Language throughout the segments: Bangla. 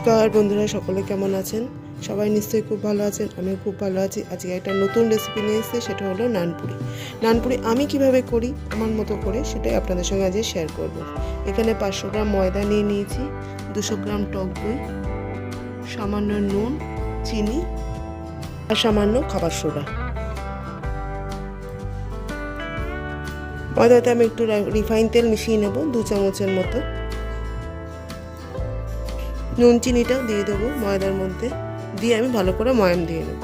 নমস্কার বন্ধুরা, সকলে কেমন আছেন? সবাই নিশ্চয়ই খুব ভালো আছেন, আমিও খুব ভালো আছি। আজকে একটা নতুন রেসিপি নিয়ে এসেছে, সেটা হলো নানপুরি। নানপুরি আমি কীভাবে করি, আমার মতো করে সেটাই আপনাদের সঙ্গে আজকে শেয়ার করব। এখানে পাঁচশো গ্রাম ময়দা নিয়ে নিয়েছি, দুশো গ্রাম টক দই, সামান্য নুন, চিনি আর সামান্য খাবার সোডা। ময়দাতে আমি একটু রিফাইন তেল মিশিয়ে নেব, দু চামচের মতো। নুন চিনিটাও দিয়ে দেবো ময়দার মধ্যে। দিয়ে আমি ভালো করে ময়াম দিয়ে নেব।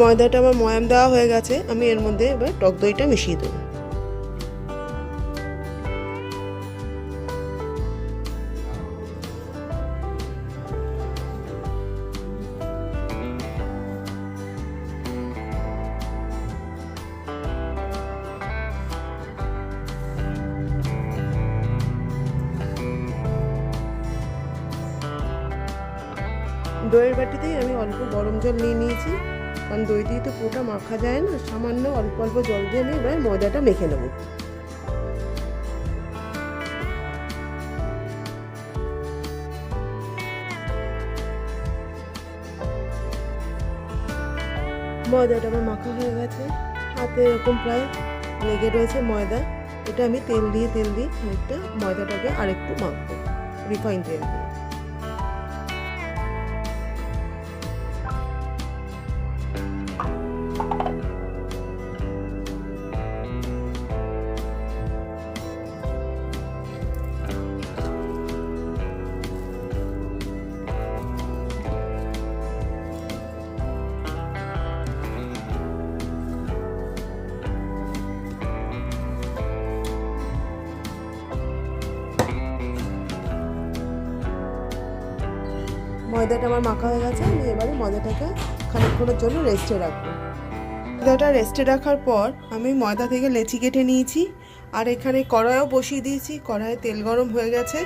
ময়দাটা আমার ময়াম দেওয়া হয়ে গেছে, আমি এর মধ্যে এবার টক দইটা মিশিয়ে দেবো। দইয়ের বাটিতেই আমি অল্প গরম জল নিয়ে নিয়েছি। কারণ দই দিয়ে তো পুরোটা মাখা যায় না, সামান্য অল্প অল্প জল দিয়ে আমি এবার ময়দাটা মেখে নেব। ময়দাটা আমার মাখা হয়ে গেছে। হাতে এরকম প্রায় লেগে রয়েছে ময়দা। এটা আমি তেল দিয়ে তেল দিয়ে খানিকটা ময়দাটাকে আরেকটু মাখবো রিফাইন তেল দিয়ে। ময়দাটা আমার মাখা হয়ে গেছে, আমি এবারে ময়দাটাকে খানিকক্ষণের জন্য রেস্টে রাখব। ময়দাটা রেস্টে রাখার পর আমি ময়দা থেকে লেচি কেটে নিয়েছি, আর এখানে কড়াইও বসিয়ে দিয়েছি, কড়াইয়ে তেল গরম হয়ে গেছে।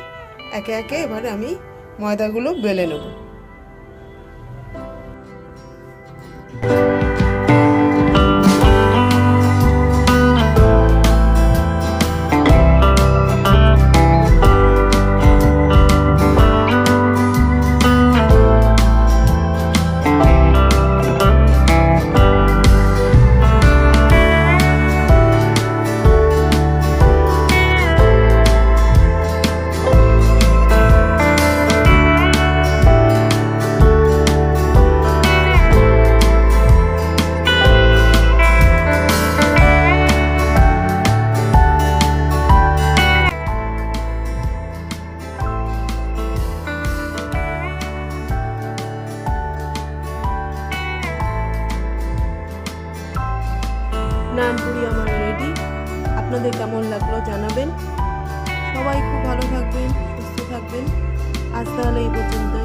একে একে এবারে আমি ময়দাগুলো বেলে নেব। নানপুরি আমার রেডি। আপনাদের কেমন লাগল জানাবেন। সবাই খুব ভালো থাকবেন, সুস্থ থাকবেন। আজ তাহলে এই পর্যন্তই।